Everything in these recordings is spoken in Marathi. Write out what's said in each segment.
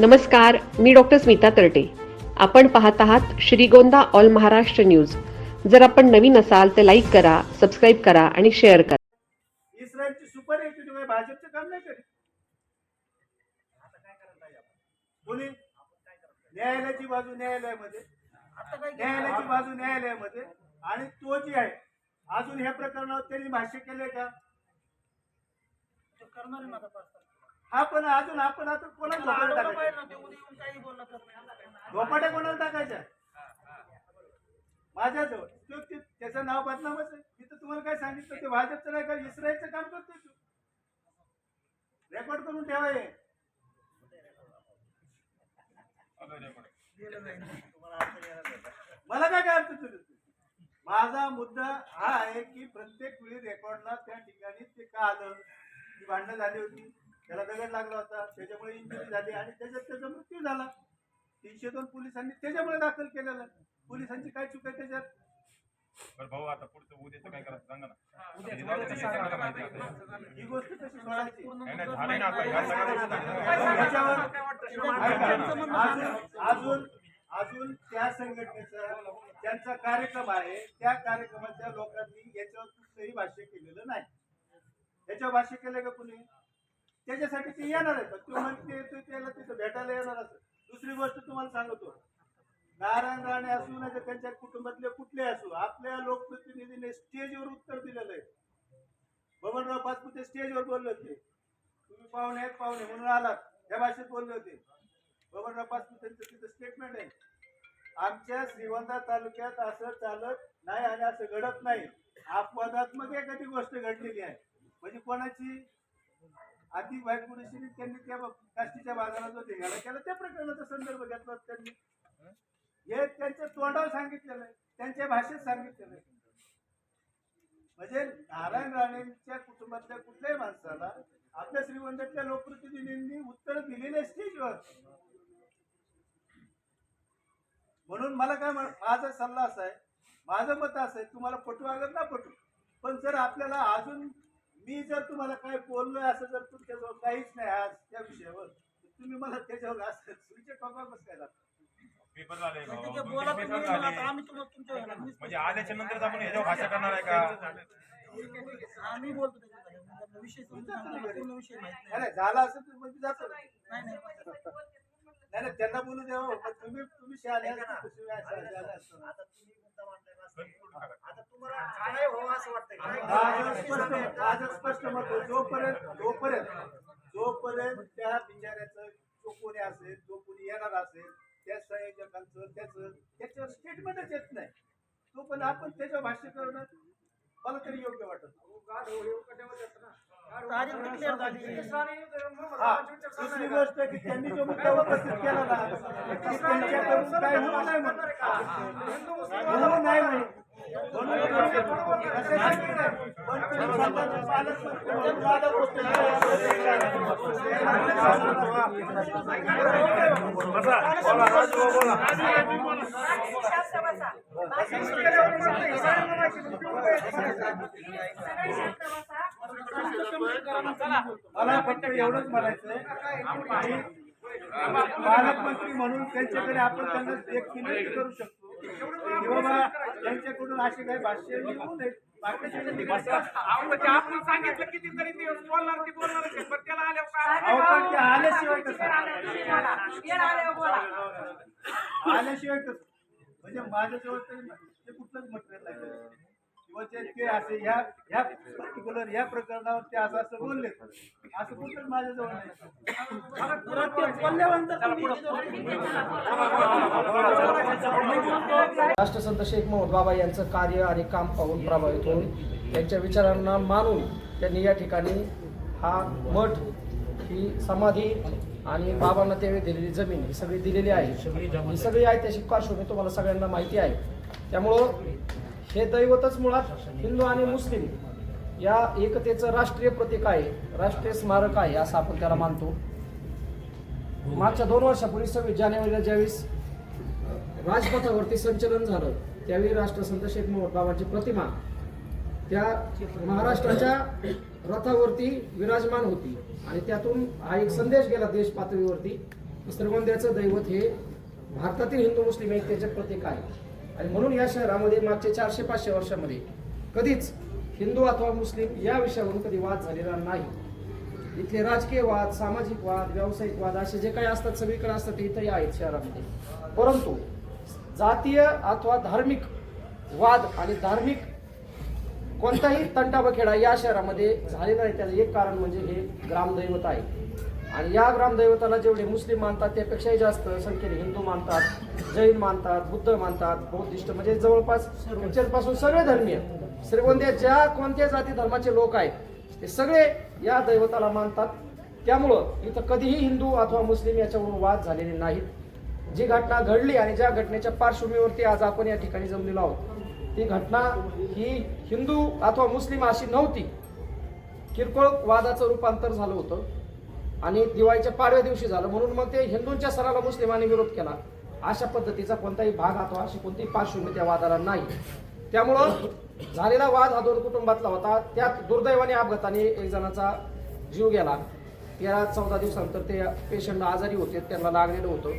नमस्कार मी डॉक्टर स्मिता तरटे. आपण पाहत आहात श्रीगोंदा ऑल महाराष्ट्र न्यूज. जर आपण नवीन असाल तर लाईक करा सबस्क्राईब करा आणि शेअर करा. इस्रायलची सुपर येते तुम्ही भाजपचं काम नाही करीत. कोणी न्यायालयाची बाजू न्यायालयामध्ये. न्यायालयाची बाजू न्यायालयामध्ये. आणि तो जी आहे अजून ह्या प्रकरणावर त्यांनी भाष्य केलंय का? हा पण अजून आपण आता कोणाला झोपाटा टाकायचा झोपाट्या कोणाला टाकायच्या? माझ्याजवळ. तो ते- त्याचं नाव बदनामच आहे. मी तर तुम्हाला काय सांगितलं ते भाजपचं नाही का इस्रायलचं काम करतोय तू? रेकॉर्ड करून ठेवा हे. मला काय काय अर्थ तुझं माझा मुद्दा हा आहे की प्रत्येक वेळी रेकॉर्डला त्या ठिकाणी ते का आलं? ती भांडणं झाली होती. त्याला दगड लागला होता त्याच्यामुळे इंजुरी झाली आणि त्याच्यात त्याचा मृत्यू झाला. तीनशे दोन पोलिसांनी त्याच्यामुळे दाखल केलेलं. पोलिसांची काय चूक आहे त्याच्यात? बरं भाऊ आता पुढचं उद्याचं काय करायचं सांगा ना. उद्या हे जाऊ दे, हे सगळ्याला माहिती आहे. आता. ही गोष्ट कशी सोडायची. नाही, नाही, झालंय ना आता ह्या सगळ्या याच्यावर ऐका, अजून अजून अजून त्या संघटनेचा त्यांचा कार्यक्रम आहे. त्या कार्यक्रमाच्या लोकांनी याच्यावर कुठलंही भाष्य केलेलं नाही. याच्यावर भाष्य केलं का कुणी? त्याच्यासाठी ते येणार आहे तो म्हणते त्याला तिथं भेटायला येणार असं. दुसरी गोष्ट तुम्हाला सांगतो. नारायण राणे असू नाही तर त्यांच्या कुटुंबातले कुठले असू आपल्या लोकप्रतिनिधीने स्टेजवर उत्तर दिलेलं आहे. बबनराव पाचपुते स्टेजवर बोलले होते. तुम्ही पाहुणे आहेत पाहुणे म्हणून आलात. या भाषेत बोलले होते. बबनराव पाचपुतेंचं तिथं स्टेटमेंट आहे. आमच्या श्रीवंदा तालुक्यात असं चालत नाही आणि असं घडत नाही. अपवादात्मक एखादी गोष्ट घडलेली आहे. म्हणजे कोणाची? आधी पुरुषीने त्यांनी त्या काष्टीच्या बाजारात जो धिंगाणा केला त्या प्रकरणाचा संदर्भ घेतला त्यांनी. हे त्यांच्या तोंडावर सांगितलेलं आहे. त्यांच्या भाषेत सांगितलेलं आहे. म्हणजे नारायण राणेंच्या कुटुंबातल्या कुठल्याही माणसाला आपल्या श्रीमंतातल्या लोकप्रतिनिधींनी उत्तर दिलेले स्टेजवर. म्हणून मला काय म्हण- माझा सल्ला असा आहे माझं मत असं आहे तुम्हाला पटू अगर ना पटू पण जर आपल्याला अजून मी जर तुम्हाला काय बोललोय असं जर तुमच्याजवळ काहीच नाही आज त्या विषयावर तर तुम्ही मला त्याच्यावर असं तुमच्या टोका कसं काय लागतं? पेपर झाले भाऊ. तिथे दोन बोला तीन तुम्ही, पेपर मला झाले आता आम्ही तुम्हाला तुमच्या म्हणजे आल्याच्यानंतर आपण ह्याच्यावर भाषा करणार आहे का आम्ही बोलतो त्याच्याबद्दल. विषय समजून सांगा. पूर्ण विषय माहीत नाही. झालं असं तर जातो नाही नाही नाही नाही त्यांना बोलू द्या हो. पण तुम्ही तुम्ही शहाणे आहात, तुम्ही स्पष्ट स्पष्ट मत जोपर्यंत जोपर्यंत जोपर्यंत त्या बिचाऱ्याचं जो कोणी असेल जो कोणी येणार असेल त्या संयोजकांचं त्याचं त्याच्यावर स्टेटमेंटच येत नाही तो पण आपण त्याच्या भाष्य करणं मला तरी योग्य वाटत दुसरी गोष्ट की त्यांनी जो मुद्दा उपस्थित केला ना मला फक्त एवढंच म्हणायचं पालकमंत्री म्हणून त्यांच्याकडे आपण त्यांना एक विनंती करू शकतो. की बाबा त्यांच्याकडून अशी काही भाष्य येऊ नये आपण सांगितलं कितीतरी दिवस बोलणार ती बोलणार पण त्याला आल्यावर ते आल्याशिवाय कसं? काय आल्याशिवाय कसं? म्हणजे माझ्याजवळ तरी ते कुठलंच मटेरियल नाही. किंवा ते ते असे ह्या ह्या पर्टिक्युलर ह्या प्रकरणावर ते असं असं बोलले असं माझ्याजवळ नाही राष्ट्रसंत शेख मोहम्मद बाबा यांचं कार्य आणि काम पाहून प्रभावित होऊन त्यांच्या विचारांना मानून त्यांनी या ठिकाणी हा मठ ही समाधी आणि बाबांना त्यावेळी दिलेली जमीन ही सगळी दिलेली आहे ही सगळी ऐतिहासिक पार्श्वभूमी तुम्हाला सगळ्यांना माहिती आहे त्यामुळं हे दैवतच मुळात हिंदू आणि मुस्लिम या एकतेचं राष्ट्रीय प्रतीक आहे राष्ट्रीय स्मारक आहे असं आपण त्याला मानतो. मागच्या दोन वर्षापूर्वी सव्वीस जानेवारीला ज्यावेळेस राजपथावरती संचलन झालं त्यावेळी राष्ट्रसंत शेख मोहम्मद बाबांची प्रतिमा त्या महाराष्ट्राच्या रथावरती विराजमान होती आणि त्यातून हा एक संदेश गेला देश पातळीवरती श्रीगोंद्याचं दैवत हे भारतातील हिंदू मुस्लिम एकतेचे प्रतीक आहे. आणि म्हणून या शहरामध्ये मागच्या चारशे पाचशे वर्षामध्ये कधीच हिंदू अथवा मुस्लिम या विषयावरून कधी वाद झालेला नाही. इथले राजकीय वाद सामाजिक वाद व्यावसायिक वाद असे जे काही असतात सगळीकडे असतात ते इथंही आहेत शहरामध्ये. परंतु जातीय अथवा धार्मिक वाद आणि धार्मिक कोणताही तंटाबखेडा या शहरामध्ये झालेला नाही त्याचं एक कारण म्हणजे हे ग्रामदैवत आहे. आणि या ग्रामदैवताला जेवढे मुस्लिम मानतात त्यापेक्षाही जास्त संख्येने हिंदू मानतात जैन मानतात बुद्ध मानतात बौद्धिस्ट म्हणजे जवळपासपासून सगळे धर्मीय श्रीगोंद्यात ज्या कोणत्या जाती धर्माचे लोक आहेत ते सगळे या दैवताला मानतात. त्यामुळं इथं कधीही हिंदू अथवा मुस्लिम याच्यावरून वाद झालेले नाहीत. जी घटना घडली आणि ज्या घटनेच्या पार्श्वभूमीवरती आज आपण या ठिकाणी जमलेलो आहोत ती घटना ही हिंदू अथवा मुस्लिम अशी नव्हती. किरकोळ वादाचं रूपांतर झालं होतं. आणि दिवाळीच्या पाडव्या दिवशी झालं. म्हणून मग ते हिंदूंच्या सणाला मुस्लिमांनी विरोध केला. अशा पद्धतीचा कोणताही भाग हा अशी कोणतीही पार्श्वभूमी त्या वादाला नाही. त्यामुळं झालेला वाद हा दोन कुटुंबातला होता. त्यात दुर्दैवाने अपघाताने एक जणाचा जीव गेला. तेरा चौदा दिवसानंतर ते पेशंट आजारी होते त्यांना लागलेलं होतं.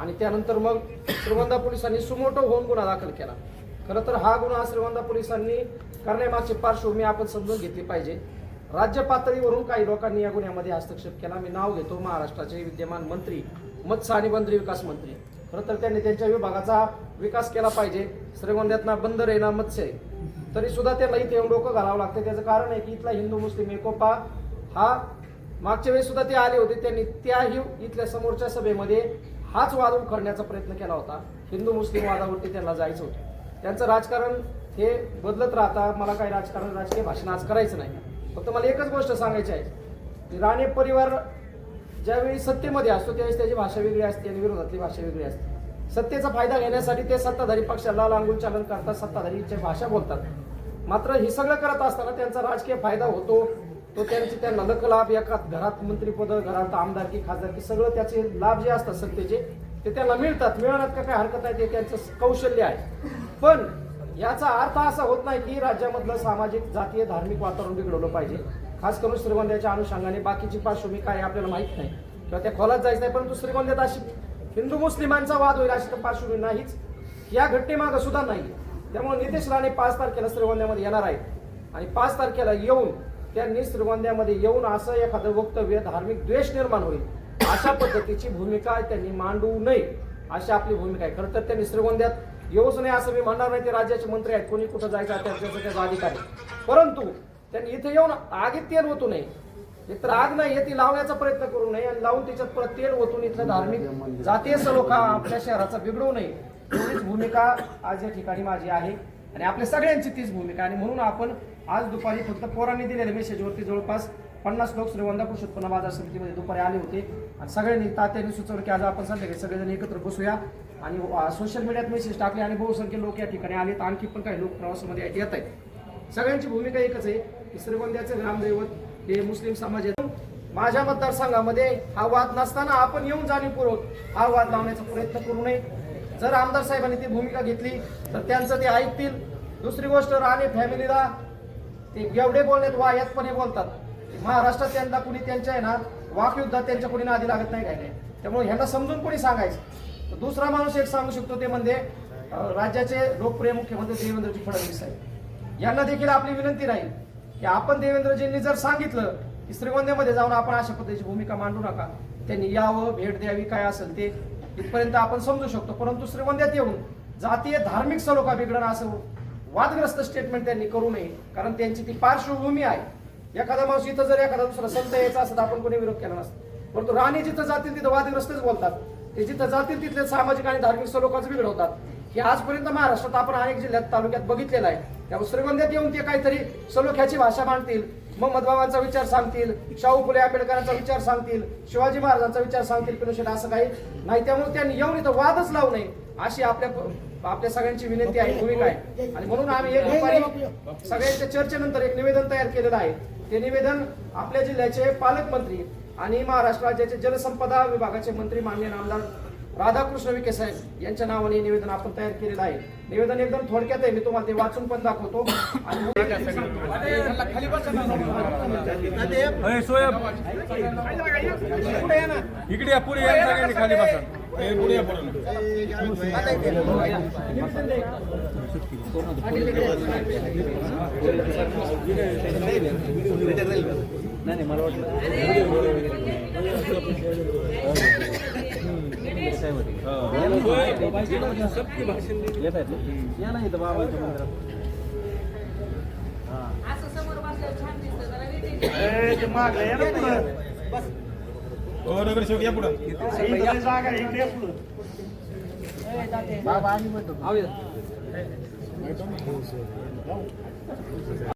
आणि त्यानंतर मग श्रीवंदा पोलिसांनी सुमोटो होऊन गुन्हा दाखल केला. खरं तर हा गुन्हा श्रीवंदा पोलिसांनी करण्यामागची पार्श्वभूमी आपण समजून घेतली पाहिजे. राज्य पातळीवरून काही लोकांनी या गुन्ह्यामध्ये हस्तक्षेप केला. मी नाव घेतो महाराष्ट्राचे विद्यमान मंत्री मत्स्य आणि बंदरी विकास मंत्री. खरं तर त्यांनी त्यांच्या विभागाचा विकास केला पाहिजे. श्रीगोंद्यातना बंदर आहे ना मत्स्य आहे. तरी सुद्धा त्यांना इथे येऊन डोकं घालावं लागतं. त्याचं कारण आहे की इथला हिंदू मुस्लिम एकोपा हा मागच्या वेळेस सुद्धा ते आले होते. त्यांनी त्याही इथल्या समोरच्या सभेमध्ये हाच वाद उखडण्याचा प्रयत्न केला होता. हिंदू मुस्लिम वादावरती त्यांना जायचं होतं. त्यांचं राजकारण हे बदलत राहता मला काही राजकारण राजकीय भाषण आज करायचं नाही. फक्त मला एकच गोष्ट सांगायची आहे. राणे परिवार ज्यावेळी सत्तेमध्ये असतो त्यावेळेस त्याची भाषा वेगळी असते आणि विरोधातली भाषा वेगळी असते. सत्तेचा फायदा घेण्यासाठी ते सत्ताधारी पक्षाला लांगून चालन करतात सत्ताधारीच्या भाषा बोलतात. मात्र हे सगळं करत असताना त्यांचा राजकीय फायदा होतो तो त्यांचे त्यांना लखलाभ एका घरात मंत्रीपद घरात आमदारकी खासदारकी सगळं त्याचे लाभ जे असतात सत्तेचे ते त्यांना मिळतात. मिळवण्यात का हरकत आहे ते त्यांचं कौशल्य आहे. पण याचा अर्थ असा होत नाही की राज्यामधलं सामाजिक जातीय धार्मिक वातावरण बिघडवलं पाहिजे. खास करून श्रीगोंद्याच्या अनुषंगाने बाकीची पार्श्वभूमी काय आपल्याला माहीत नाही. किंवा त्या खोलात जायचं नाही परंतु श्रीगोंद्यात अशी हिंदू मुस्लिमांचा वाद होईल अशी तर पार्श्वभूमी नाहीच. या घटनेमागं सुद्धा नाही. त्यामुळे नितेश राणे पाच तारखेला श्रीगोंद्यामध्ये येणार आहेत. आणि पाच तारखेला येऊन त्यांनी श्रीगोंद्यामध्ये येऊन असं एखादं वक्तव्य धार्मिक द्वेष निर्माण होईल अशा पद्धतीची भूमिका त्यांनी मांडू नये अशी आपली भूमिका आहे. खरं तर त्यांनी श्रीगोंद्यात येऊच नाही असं मी म्हणणार नाही ते राज्याचे मंत्री आहेत. कोणी कुठं जायचं आहे त्यांच्याचं त्याचा अधिकार. आहे परंतु त्यांनी इथे येऊन आगीत तेल ओतू नये. एकतर आग नाही ती लावण्याचा प्रयत्न करू नये आणि लावून त्याच्यात परत तेल ओतून इथलं धार्मिक जातीय लोक आपल्या शहराचा बिघडवू नये. एवढीच भूमिका आज या ठिकाणी माझी आहे. आणि आपल्या सगळ्यांची तीच भूमिका. आणि म्हणून आपण आज दुपारी फक्त पोरांनी दिलेल्या मेसेजवरती जवळपास पन्नास लोक श्रीगोंदा कृषी उत्पन्न बाजार समितीमध्ये दुपारी आले होते. आणि सगळ्यांनी तात्याने सुचवलं की आज आपण संध्याकाळी सगळेजण एकत्र बसूया. आणि सोशल मीडियात मेसेज टाकले आणि बहुसंख्य लोक या ठिकाणी आलेत. आणखी पण काही लोक प्रवासामध्ये येत आहेत. सगळ्यांची भूमिका एकच आहे की श्रीवंद्याचं ग्रामदैवत हे मुस्लिम समाज आहे माझ्या मतदारसंघामध्ये हा वाद नसताना आपण येऊन जाणीवपूर्वक हा वाद लावण्याचा प्रयत्न करू नये. जर आमदार साहेबांनी ती भूमिका घेतली तर त्यांचं ते ऐकतील. दुसरी गोष्ट राणे फॅमिलीला ते एवढे बोलण्यात वायातपणे बोलतात. महाराष्ट्रात त्यांना कुणी त्यांच्या आहे ना वाकयुद्धात त्यांच्या कुणी नादी लागत नाही काय नाही त्यामुळे ह्यांना समजून कोणी सांगायचं? तर दुसरा माणूस एक सांगू शकतो ते म्हणजे राज्याचे लोकप्रिय मुख्यमंत्री देवेंद्रजी फडणवीस साहेब. यांना देखील आपली विनंती राहील की आपण देवेंद्रजींनी जर सांगितलं की श्रीगोंद्यामध्ये जाऊन आपण अशा पद्धतीची भूमिका मांडू नका त्यांनी यावं भेट द्यावी काय असेल ते इथपर्यंत आपण समजू शकतो. परंतु श्रीगोंद्यात येऊन जातीय धार्मिक सलोखा बिघडणं असं वादग्रस्त स्टेटमेंट त्यांनी करू नये कारण त्यांची ती पार्श्वभूमी आहे. एखादा माणूस इथं जर एखादा दुसरा संत यायचा असं आपण कोणी विरोध केला नसतो. परंतु राणी जिथं जातील तिथं वादग्रस्तच बोलतात. ते जिथं जातील तिथले सामाजिक आणि धार्मिक सलोखाच बिघडवतात हे आजपर्यंत महाराष्ट्रात आपण अनेक जिल्ह्यात तालुक्यात बघितलेलं आहे. त्यामुळे श्रीगोंद्यात येऊन ते काहीतरी सलोख्याची भाषा मांडतील मग मधबाबांचा विचार सांगतील शाहू फुले आंबेडकरांचा विचार सांगतील शिवाजी महाराजांचा विचार सांगतील पिनोशेट असं काही नाही. त्यामुळे त्यांनी येऊन इथं वादच लावू नये अशी आपल्या आपल्या सगळ्यांची विनंती आहे भूमिका आहे आणि म्हणून आम्ही एक दुपारी सगळ्यांच्या चर्चेनंतर एक निवेदन तयार केलेलं आहे. ते निवेदन आपल्या जिल्ह्याचे पालकमंत्री आणि महाराष्ट्र राज्याचे जलसंपदा विभागाचे मंत्री माननीय आमदार राधाकृष्ण विखे साहेब यांच्या नावाने हे निवेदन आपण तयार केलेलं आहे. निवेदन एकदम थोडक्यात आहे मी तुम्हाला ते वाचून पण दाखवतो. आणि इकडे या पुढे या सगळ्यांनी खाली बसा हे. पुढे या पुढे असं समोर बसल्यावर छान दिसतं. जरा वेगळी. हो नगरसेवक या पुढे.